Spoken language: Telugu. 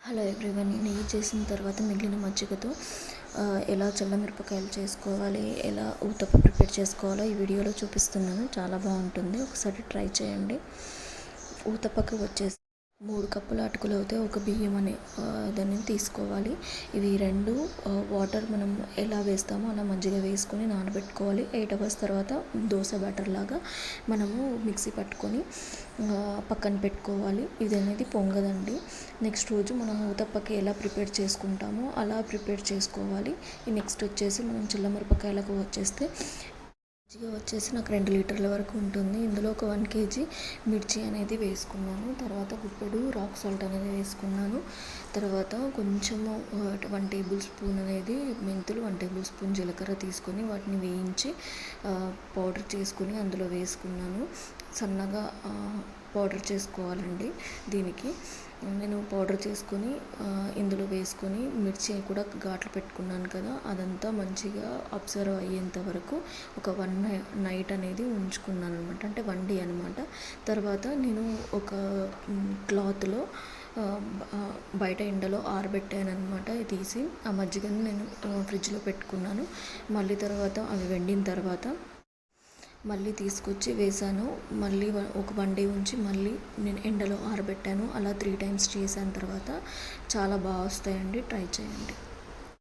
హలో ఎవ్రీవన్ నెయ్యి చేసిన తర్వాత మిగిలిన మజ్జిగతో ఎలా చల్ల మిరపకాయలు చేసుకోవాలి ఎలా ఊతప్ప ప్రిపేర్ చేసుకోవాలో ఈ వీడియోలో చూపిస్తున్నాను. చాలా బాగుంటుంది. ఒకసారి ట్రై చేయండి. ఊతప్పకు వచ్చేసి మూడు కప్పుల అటుకులు అయితే ఒక బియ్యం అనే దాన్ని తీసుకోవాలి. ఇవి రెండు వాటర్ మనం ఎలా వేస్తామో అలా మంచిగా వేసుకొని నానబెట్టుకోవాలి. ఎయిట్ అవర్స్ తర్వాత దోశ బ్యాటర్ లాగా మనము మిక్సీ పట్టుకొని పక్కన పెట్టుకోవాలి. ఇది అనేది పొంగదండి. నెక్స్ట్ రోజు మనం ఊతప్పకి ఎలా ప్రిపేర్ చేసుకుంటామో అలా ప్రిపేర్ చేసుకోవాలి. నెక్స్ట్ వచ్చేసి మనం చిల్లమిరపకాయలకు వచ్చేస్తే మజ్జిగ వచ్చేసి నాకు రెండు లీటర్ల వరకు ఉంటుంది. ఇందులో ఒక వన్ కేజీ మిర్చి అనేది వేసుకున్నాను. తర్వాత గుప్పెడు రాక్ సాల్ట్ అనేది వేసుకున్నాను. తర్వాత కొంచెము వన్ టేబుల్ స్పూన్ అనేది మెంతులు వన్ టేబుల్ స్పూన్ జీలకర్ర తీసుకొని వాటిని వేయించి పౌడర్ చేసుకుని అందులో వేసుకున్నాను. సన్నగా పౌడర్ చేసుకోవాలండి దీనికి. నేను పౌడర్ చేసుకొని ఇందులో వేసుకొని మిర్చి కూడా ఘాట్లు పెట్టుకున్నాను కదా అదంతా మంచిగా అబ్జర్వ్ అయ్యేంత వరకు ఒక వన్ నైట్ అనేది ఉంచుకున్నాను అనమాట అంటే వన్ డే అనమాట తర్వాత నేను ఒక క్లాత్లో బయట ఎండలో ఆరబెట్టాను అనమాట తీసి ఆ మజ్జిగను నేను ఫ్రిడ్జ్లో పెట్టుకున్నాను. మళ్ళీ తర్వాత అవి వెండిన తర్వాత మళ్ళీ తీసుకొచ్చి వేసాను మళ్ళీ ఒక వన్ డే ఉంచి మళ్ళీ నేను ఎండలో ఆరబెట్టాను. అలా త్రీ టైమ్స్ చేసిన తర్వాత. చాలా బాగా వస్తాయండి. ట్రై చేయండి.